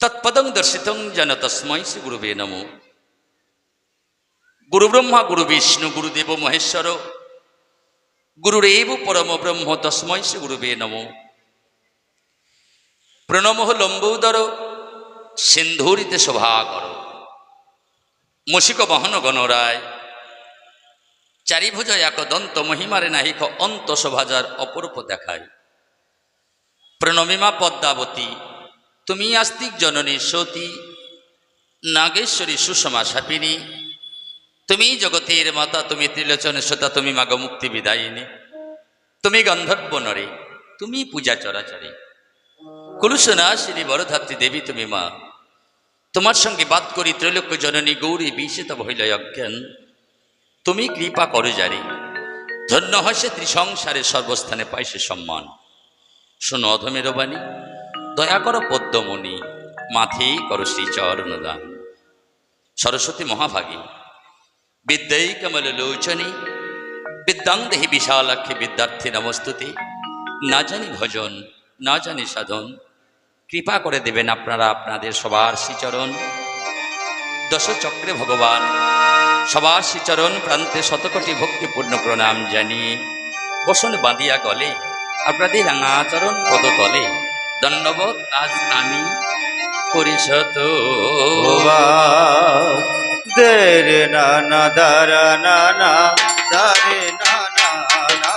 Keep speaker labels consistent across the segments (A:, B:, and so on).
A: তৎপদং দর্শিতং যেন তস্মৈ শ্রী গুরুবে নম। গুরু ব্রহ্মা গুরু বিষ্ণু, গুরুদেব মহেশ্বর, গুরুরেব পরম ব্রহ্ম তস্মৈ শ্রী গুরুবে নম। প্রণমঃ লম্বোদর, সিন্ধুরিতে শোভাকর মুশিক বহন গণরায়। চারিভুজ এক দন্ত মহিমারে নাহিক অন্ত শোভাজার অপরূপ দেখায়। প্রণমিমা পদ্মাবতী। তুমি আস্তিক জননী সতী, নাগেশ্বরী সুষমা সাপিনী, তুমি জগতের মাতা, তুমি ত্রিলোচন শ্রোতা তুমি মাগ মুক্তি বিদায়িনী, তুমি গন্ধর্ব নরে, তুমি পূজা চরাচরে। কুলুসনা শ্রী বরধাত্রী দেবী, তুমি মা। তোমার সঙ্গে বাদ করি ত্রৈলোক্য জননী গৌরী বিশেত হইল অজ্ঞান। তুমি কৃপা করো জারি ধন্য হয় সে ত্রিসংসারে সর্বস্থানে পাই সে সম্মান। শোনো অধমের বাণী দয়া করো পদ্মমণি, মাথি করো শ্রী চরণদান সরস্বতী মহাভাগী বিদ্যাই কমল লোচনী, বিদ্যাং দেহি বিশালাক্ষী বিদ্যার্থী নমস্তুতি। না জানি ভজন, না জানি সাধন, কৃপা করে দেবেন আপনারা আপনাদের সবার শ্রীচরণ। দশচক্রে ভগবান, সবার শ্রীচরণ প্রান্তে শতকোটি ভক্তিপূর্ণ প্রণাম জানিয়ে, বসন বাঁধিয়া গলে, আপনাদের রাঙাচরণ পদতলে। দণ্ডবোধ আজ আমি পরিশত
B: দের না না দারা না না দারে না না না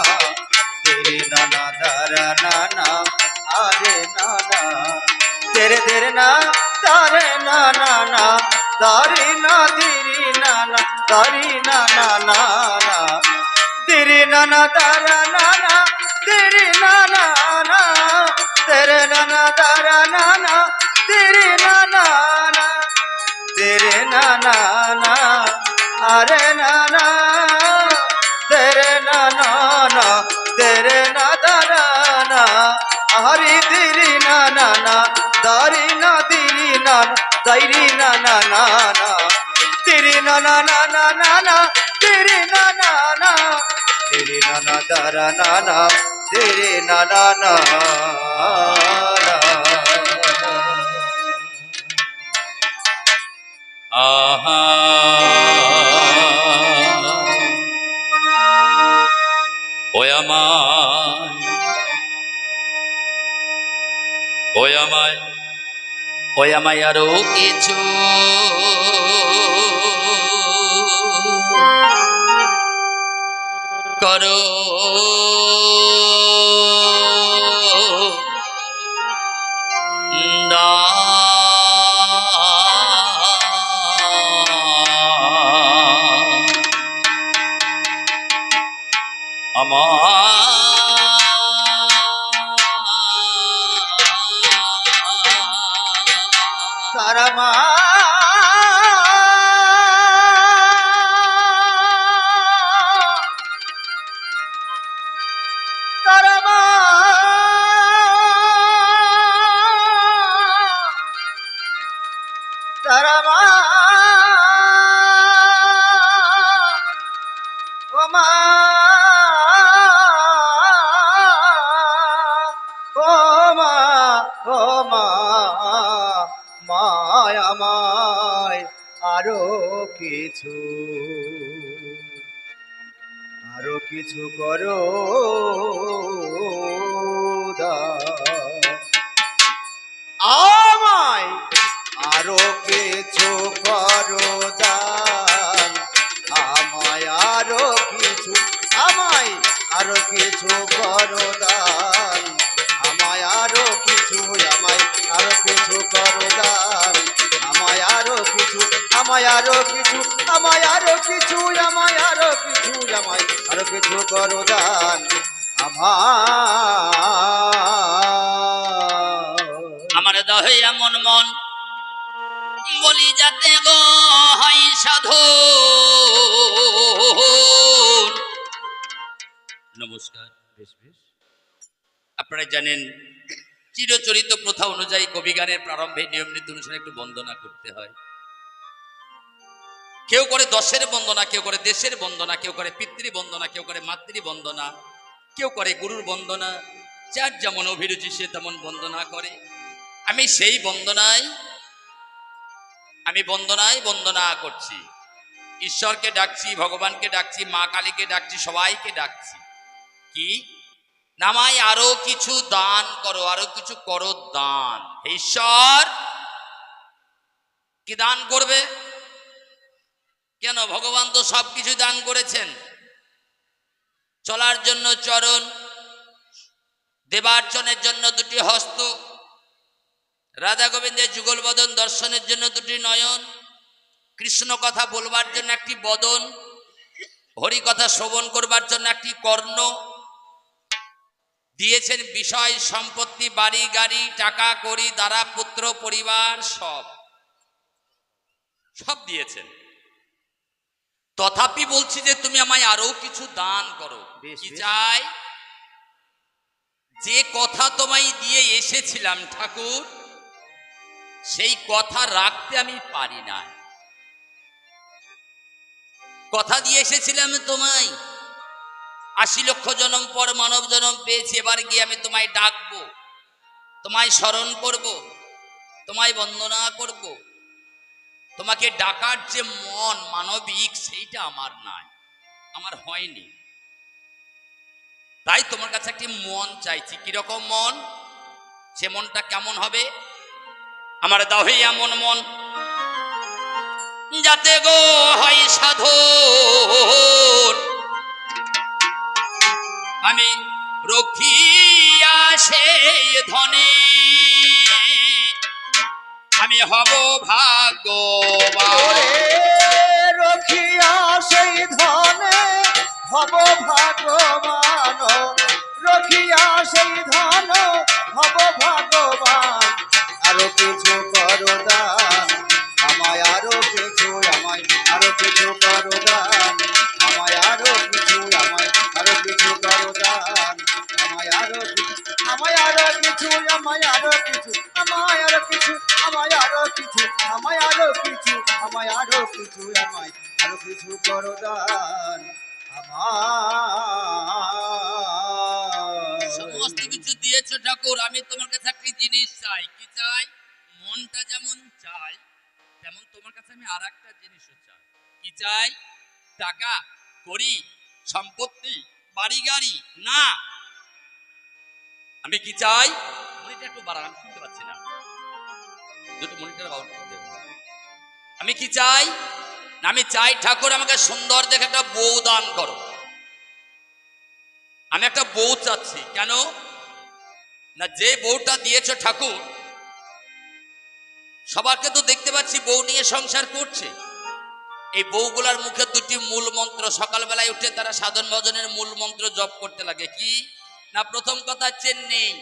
B: তেরে না না দারা না না আরে না না তেরে তেরে না তারে না না না দারি না দিরি না না দারি না না না না তেরে না না দারা না না তেরে না না না তেরে না না দারা না না తెరే నానా తార నానా తెరే నానా తెరే నానా అరే నానా తెరే నానా తెరే నా తారానా హరి తిరి నానా దారి నా తిరి నానా దైరి నానా నానా తిరి నానా నానా నానా తిరి నానా నానా తిరి నానా తారా నానా তেরে নানা না
A: আহা। ওই আমায় ওই আরও কিছু। করো। আমার
B: আমায় আরও কিছু। আরও কিছু করো। আমায় আরও কিছু করো দান আমায় আরও কিছু, আমায় আরও কিছু করো দান আমায় আরও কিছু, আমায় আরও কিছু করো দান আরও কিছু আমায় আরও কিছু আমায় আরও কিছু আমায় আরও কিছু আমায় আরও কিছু করো দান আমার।
A: আমার দহে এমন মন বলি যাতে গো হাই সাধু। নমস্কার। বেশ বেশ। আপনারা জানেন চিরচরিত প্রথা অনুযায়ী কবিগানের প্রারম্ভে নিয়ম নীতি অনুসারে একটু বন্দনা করতে হয়। কেউ করে দশের বন্দনা, কেউ করে দেশের বন্দনা, কেউ করে পিতৃ বন্দনা, কেউ করে মাতৃ বন্দনা, কেউ করে গুরুর বন্দনা, যার যেমন অভিরুচি সে তেমন বন্দনা করে। আমি সেই বন্দনায়, আমি বন্দনায় বন্দনা করছি। ঈশ্বরকে ডাকছি, ভগবানকে ডাকছি, মা কালীকে ডাকছি, সবাইকে ডাকছি। কি? নামাই আরও কিছু দান করো, আরও কিছু করো দান। ঈশ্বর কি দান করবে? কেন ভগবান তো সব কিছু দান করেছেন? চলার জন্য চরণ, দেবার্চনের জন্য দুটি হস্ত, রাধা গোবিন্দের যুগল বদন, দর্শনের জন্য দুটি নয়ন, কৃষ্ণ কথা বলবার জন্য একটি বদন, হরি কথা শ্রবণ করবার জন্য একটি কর্ণ দিয়েছেন বিষয় সম্পত্তি বাড়ি গাড়ি টাকা করি দ্বারা পুত্র পরিবার সব। সব দিয়েছেন। তথাপি বলছি যে তুমি আমায় আরও কিছু দান করো। কি। চাই? যে কথা তোমায় দিয়ে এসেছিলাম ঠাকুর সেই কথা রাখতে আমি পারি না কথা দিয়ে এসেছিলাম তোমায় আশি লক্ষ জনম পর মানব জনম পেয়েছি, এবার গিয়ে আমি তোমায় ডাকবো, তোমায় স্মরণ করব, তোমায় বন্দনা করব। তোমাকে ডাকার যে মন মানবিক, সেইটা আমার নাই, আমার হয়নি। তাই তোমার কাছে একটি মন চাইছি। কীরকম মন? সে মনটা কেমন হবে? আমার দাহে এমন মন। যাতে গো হয় সাধন আমি রক্ষিয়া সেই ধনে। আমি হব ভাগ্যবান।
B: রক্ষিয়া সেই ধনে, হব ভাগ্যবান। রক্ষিয়া সেই ধন
A: আমি আর একটা জিনিসও চাই কি। চাই? টাকা করি সম্পত্তি বাড়ি গাড়ি না। আমি কি চাই? মনিটা একটু বাড়ান শুনতে পাচ্ছি না। দুটো মনিটার বাউল করে দেবো। আমি কি চাই? না, আমি চাই ঠাকুর আমাকে সুন্দর দেখে একটা বউ দান করো। আমি একটা বউ চাচ্ছি। কেন? না যে বউটা দিয়েছ ঠাকুর সবারকে তো দেখতে পাচ্ছি বউ নিয়ে সংসার করছে। এই বউগুলার মুখে দুটি মূল মন্ত্র সকালবেলায় উঠে তারা সাধন ভজনের মূল মন্ত্র জপ করতে লাগে। কি? না প্রথম কথা হচ্ছে নেই।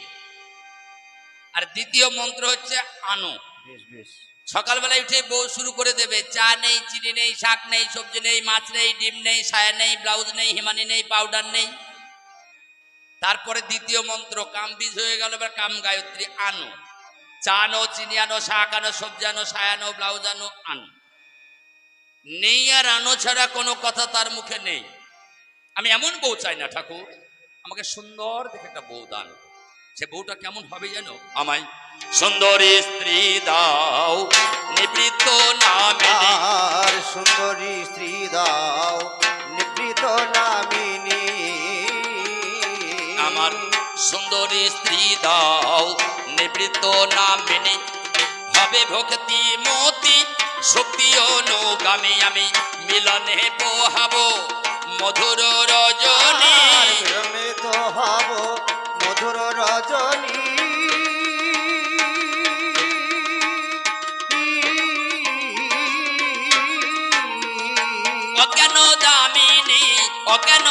A: আর দ্বিতীয় মন্ত্র হচ্ছে আনো।
B: বেশ বেশ।
A: সকালবেলায় উঠে বউ শুরু করে দেবে। চা নেই চিনি নেই শাক নেই সবজি নেই মাছ নেই ডিম নেই সায়া নেই ব্লাউজ নেই হিমানি নেই পাউডার নেই। তারপরে দ্বিতীয় মন্ত্র কাম বীজ হয়ে গেল এবার কাম গায়ত্রী আনো। চিনি আনো শাক আনো সবজি আনো সায়ানো ব্লাউজ আনো। আনো নেই আর আনো ছাড়া কোনো কথা তার মুখে নেই। আমি এমন বউ চাই না ঠাকুর। আমাকে সুন্দর দেখে একটা বউ দান। সে বউটা কেমন হবে যেন আমায় সুন্দরী স্ত্রী দাও নিবৃত্ত নামে
B: আর সুন্দরী স্ত্রী দাও নিবৃত নামিনী।
A: আমার সুন্দরী স্ত্রী দাও নিবৃত্ত নামিনী হবে ভক্তি মতি শক্তি অনুগামী আমি। মিলনে পোহাব মধুর রজনী।
B: তো হব মধুর রজনী।
A: অজ্ঞান দামিনী অজ্ঞান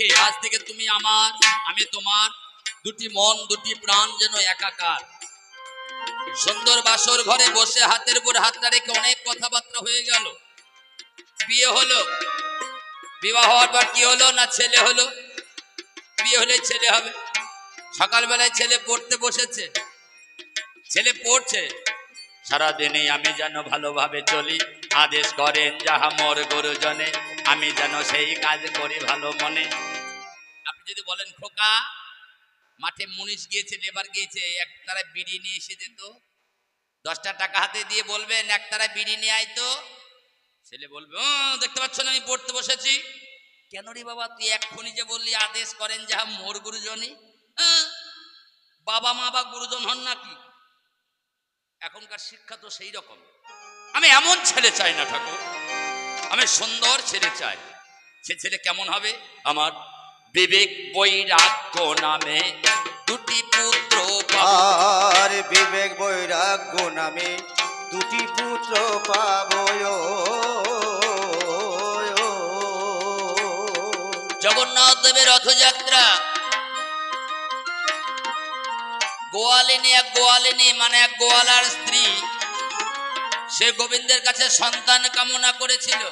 A: রেখে আজ থেকে তুমি আমার, আমি তোমার দুটি মন, দুটি প্রাণ যেন একাকার। সুন্দর বাসর ঘরে বসে হাতের উপর হাতটা রেখে অনেক কথাবার্তা হয়ে গেল। বিয়ে হলো। বিবাহ হওয়ার পর কি হলো না ছেলে হলো? বিয়ে হলে ছেলে হবে। সকালবেলায় ছেলে পড়তে বসেছে। ছেলে পড়ছে। সারাদিনে আমি যেন ভালোভাবে চলি। আদেশ করেন যাহা মোর গুরুজনে। আমি যেন সেই কাজ করি ভালো মনে। যদি বলেন খোকা মাঠে মুনিশ গিয়েছে লেবার গিয়েছে এক তারা বিড়ি নিয়ে এসে যেত। দশটা টাকা হাতে দিয়ে বলবেন এক তারা বিড়ি নিয়ে আয় তো। ছেলে বলবে দেখতে পাচ্ছ না আমি পড়তে বসেছি। কেন রে বাবা তুই এক্ষুনি যে বললি আদেশ করেন যাহা মোর গুরুজনই? হ্যাঁ, বাবা মা বা গুরুজন হন নাকি? এখনকার শিক্ষা তো সেই রকম। আমি এমন ছেলে চাই না ঠাকুর। আমি সুন্দর ছেলে চাই। সে ছেলে কেমন হবে? আমার বিবেক বৈরাগ্য নামে দুটি পুত্র পাবো।
B: আর বিবেক বৈরাগ্য নামে দুটি পুত্র পাবো
A: জগন্নাথ দেবের রথযাত্রা। গোয়ালিনী এক গোয়ালিনী মানে এক গোয়ালার স্ত্রী। সে গোবিন্দের কাছে সন্তান কামনা করেছিল।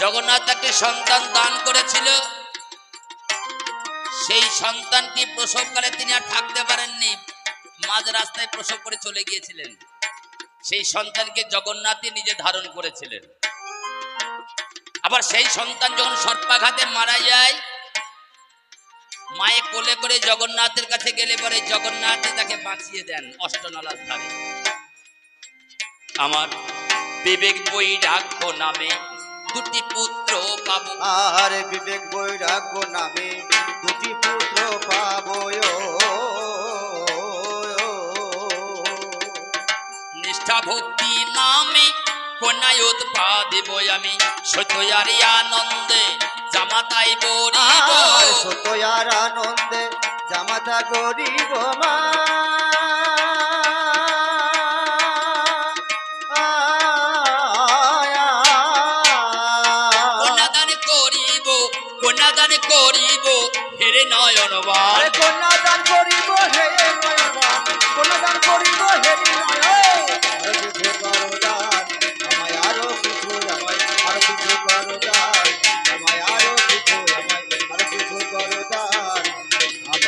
A: জগন্নাথ তাকে সন্তান দান করেছিল। সেই সন্তানটি প্রসবকালে তিনি আর থাকতে পারেননি। মাঝ রাস্তায় প্রসব করে চলে গিয়েছিলেন। সেই সন্তানকে জগন্নাথই নিজে ধারণ করেছিলেন। আবার সেই সন্তান যখন সর্পাঘাতে মারা যায় মায়ে কোলে করে জগন্নাথের কাছে গেলে পরে জগন্নাথ তাকে বাঁচিয়ে দেন অষ্টনলার ধারে। আমার বিবেক বৈরাগ্য নামে দুটি পুত্র পাবো।
B: আর বিবেক বৈরাগ্য নামে দুটি পুত্র পাবো
A: নিষ্ঠা ভক্তি নামে কন্যায়ত পা দেব আমি। সত্যয়ারি আনন্দে জামাতাই বরিব
B: সতয়ার আনন্দে জামাতা গরিব মা। করো দান আমায় আরও কিছু আমায় আরও কিছু করো দান আমার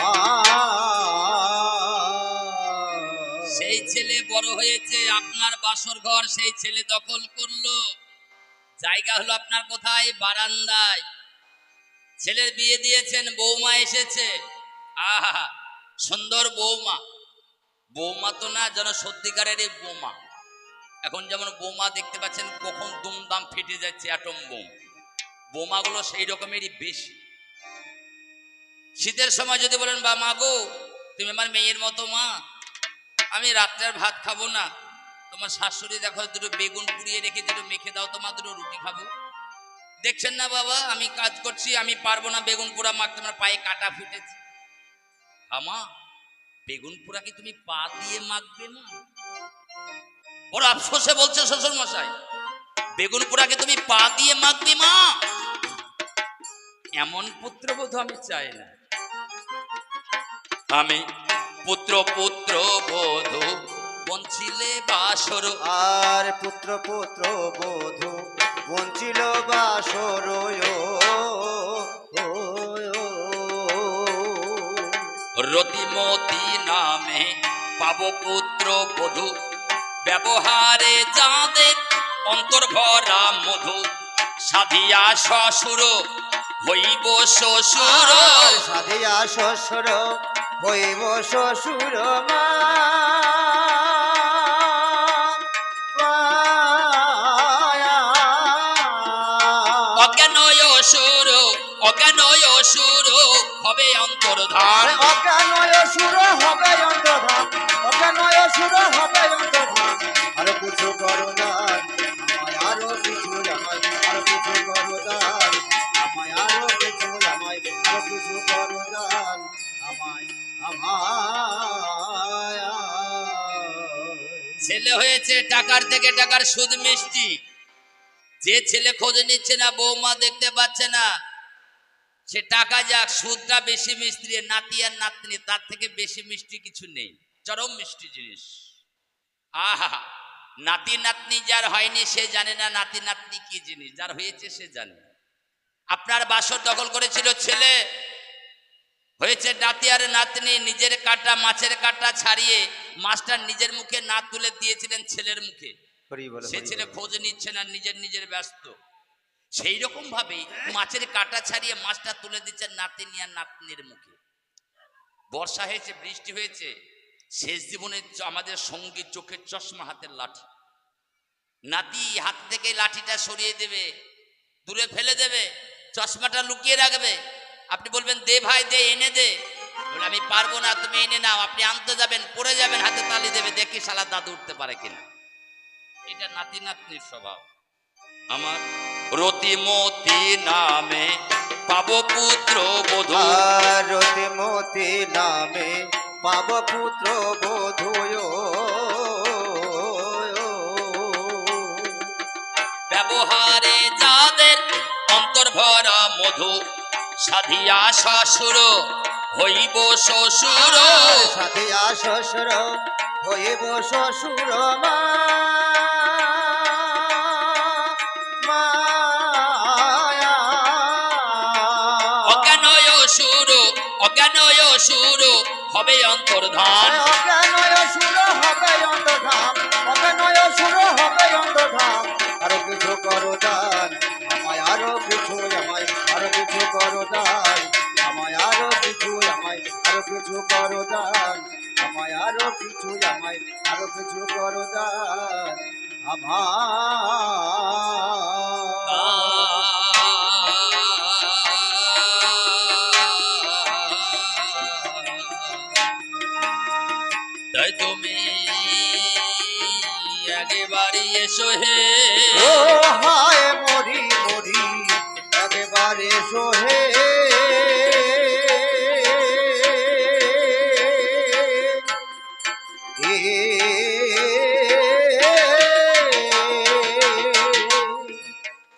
A: সেই ছেলে বড় হয়েছে আপনার বাসর ঘর সেই ছেলে দখল করল। জায়গা হলো আপনার কোথায়? বারান্দায়। ছেলের বিয়ে দিয়েছেন, বৌমা এসেছে। আহা, সুন্দর বৌমা। বৌমা তো না যেন সত্যিকারের এই বৌমা। এখন যেমন বৌমা দেখতে পাচ্ছেন, কখন দুমদাম ফেটে যাচ্ছে অ্যাটম বোম। বোমাগুলো সেই রকমেরই বেশি। শীতের সময় যদি বলেন, বা, মা গো, তুমি আমার মেয়ের মতো মা। আমি রাত্রের ভাত খাব না। তোমার শাশুড়ি দেখো, দুটো বেগুন পুড়িয়ে রেখে দুটো মেখে দাও তোমার দুটো রুটি খাব। দেখছেন না বাবা, আমি কাজ করছি, আমি পারব না বেগুন পোড়া মাখতে আমার পায়ে কাটা ফুটেছে। আমা বেগুন পোড়া কি তুমি পা দিয়ে মাখবে না? বড় আফসোসে বলছে শ্বশুর মশাই বেগুন পোড়াকে তুমি পা দিয়ে মাখবে মা? এমন পুত্রবোধ আমি চাই না। আমি পুত্র পুত্র বধূ বঞ্চিলে বাসর।
B: আর পুত্র পুত্র বধূ বঞ্চিল বাসর
A: রতিমতি নামে পাব পুত্র বধূ। ব্যবহারে যাদের অন্তর ভরা মধু। সাধিয়া শ্বশুর হইব শ্বশুর।
B: সাধিয়া শ্বশুর হইব শ্বশুর মা।
A: অজ্ঞানয় সুর অজ্ঞানয় সুর হবে অন্তর্ধান।
B: আরে অজ্ঞানয় সুর হবে অন্তধান অজ্ঞানয় সুর হবে অন্তধান আরও কিছু করো আরও কিছু আমায় আরও কিছু করো দান আমায় আরও কিছু আমায় আরও কিছু করো দান আমায় আমায়।
A: ছেলে হয়েছে টাকার থেকে টাকার সুদ মিষ্টি। যে ছেলে খোঁজ নিচ্ছে না, বৌমা দেখতে পাচ্ছে না। সে টাকা যাক, সুদটা বেশি মিষ্টি নাতি আর নাতনি, তার থেকে বেশি মিষ্টি কিছু নেই। চরম মিষ্টি জিনিস। আহা, নাতি নাতনি যার হয়নি, সে জানে না নাতি নাতনি কি জিনিস। যার হয়েছে, সে জানে। আপনার বাসর দখল করেছিল ছেলে। হয়েছে নাতি আর নাতনি, নিজের কাটা, মাছের কাটা ছাড়িয়ে মাছটা নিজের মুখে না তুলে দিয়েছিলেন ছেলের মুখে। সে ছেলে খোঁজ নিচ্ছে না নিজের নিজের ব্যস্ত। সেই রকম ভাবেই মাছের কাটা ছাড়িয়ে মাছটা তুলে দিচ্ছে নাতিনি আর নাতনির মুখে। বর্ষা হয়েছে বৃষ্টি হয়েছে শেষ জীবনে আমাদের সঙ্গী চোখের চশমা হাতের লাঠি। নাতি হাত থেকে লাঠিটা সরিয়ে দেবে দূরে ফেলে দেবে চশমাটা লুকিয়ে রাখবে। আপনি বলবেন দে ভাই দে এনে দে। বলে, আমি পারব না তুমি এনে নাও আপনি আনতে যাবেন পড়ে যাবেন হাতে তালি দেবে দেখি শালা দাদু উঠতে পারে কিনা। এটা নাতি নাতনির স্বভাব। আমার রতিমতি নামে পাব পুত্র বধূ।
B: ভারতে মতি নামে পাব পুত্র বোধয়
A: ব্যবহারে যাদের অন্তর্ভরা মধু সাধিয়া শ্বশুর হইব শ্বশুর।
B: সাধিয়া শ্বশুর হইব শ্বশুর মা।
A: অজ্ঞানয় সুর হবে অন্তর্ধান।
B: অজ্ঞানয় সুর হবে অন্ধধাম অজ্ঞানয় সুর হবে অন্ধধাম আরও কিছু করো দান, আমায় আরও কিছু আমায়, আরও কিছু করো দান, আমায় আরও কিছু আমায়, আরও কিছু করো দান, আমায় আরও কিছু আমায়, আরও কিছু করো দান আমার
A: হে।
B: ও হায় মরি মরি একেবারে সোহে।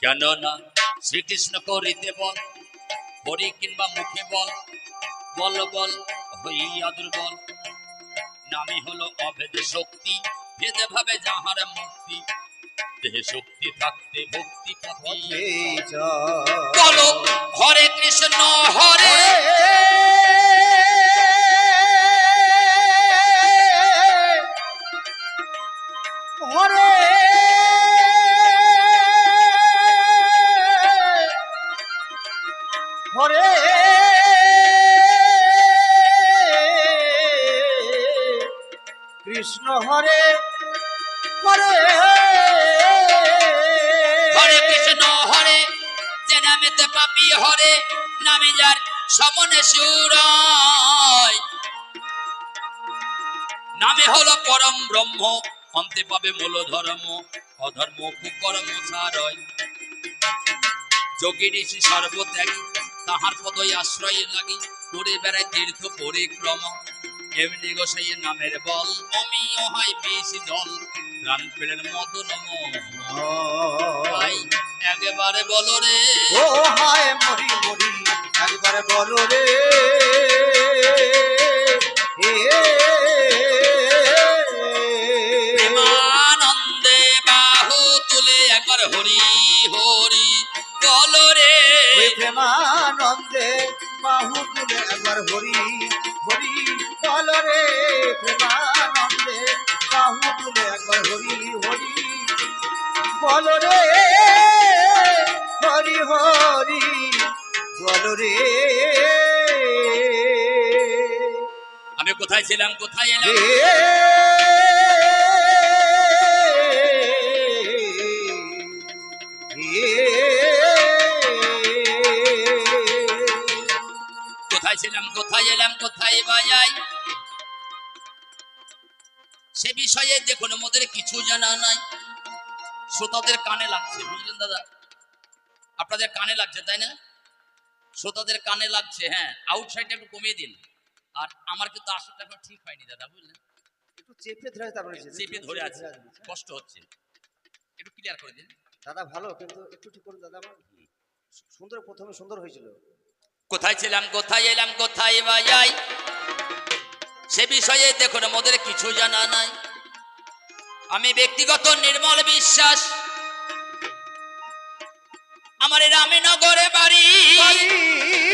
A: কেননা শ্রীকৃষ্ণ করিতে বল হরি কিংবা মুখে বল বল বল হইয়া দুর্বল। নামে হলো অভেদ শক্তি ভেদে ভাবে যাহার মুক্তি। দেহে শক্তি থাকতে ভক্তি পথে বলো হরে কৃষ্ণ হরে অন্তে পাবে মূল ধর্ম, অধর্ম কুকর্ম সারয় যোগী ঋষি সর্বত্যাগী, তাহার পদই আশ্রয় লাগি করে বেড়ায় তীর্থ পরিক্রমা। এমনি গোসাইয়ের নামের বল, অমিয় হয় বেশি জল, প্রাণ পেলের মতো নম ভাই একেবারে বলো রে।
B: ও হায় মরি মরি একবারে বলো রে। এ
A: হরি হরি রে।
B: প্রেমানন্দে বাহু তুলে একবার হরি হরি বলো রে। প্রেমানন্দে বাহু তুলে একবার হরি হরি বলো রে হরি হরি বলো রে।
A: আমি কোথায় ছিলাম কোথায় এলাম? কোথায় এলাম কোথায় বাজাই? সে বিষয়ে দেখুন আমাদের কিছু জানা নাই। শ্রোতাদের কানে লাগছে বুঝলেন দাদা? আপনাদের কানে লাগছে তাই না? শ্রোতাদের কানে লাগছে হ্যাঁ আউটসাইডটা একটু কমিয়ে দিন। আর আমার কিন্তু আসলটা এখন ঠিক হয়নি দাদা বুঝলেন?
B: একটু চেপে ধরে তারপরে
A: চেপে ধরে আছে কষ্ট হচ্ছে। একটু ক্লিয়ার করে দিন।
B: দাদা ভালো কিন্তু একটু ঠিক করুন দাদা আমার সুন্দর প্রথমে সুন্দর হয়েছিল।
A: কোথায় ছিলাম, কোথায় এলাম, কোথায় বা যাই? সে বিষয়ে দেখুন মোদের কিছু জানা নাই। আমি ব্যক্তিগত নির্মল বিশ্বাস। আমার রামনগরে বাড়ি।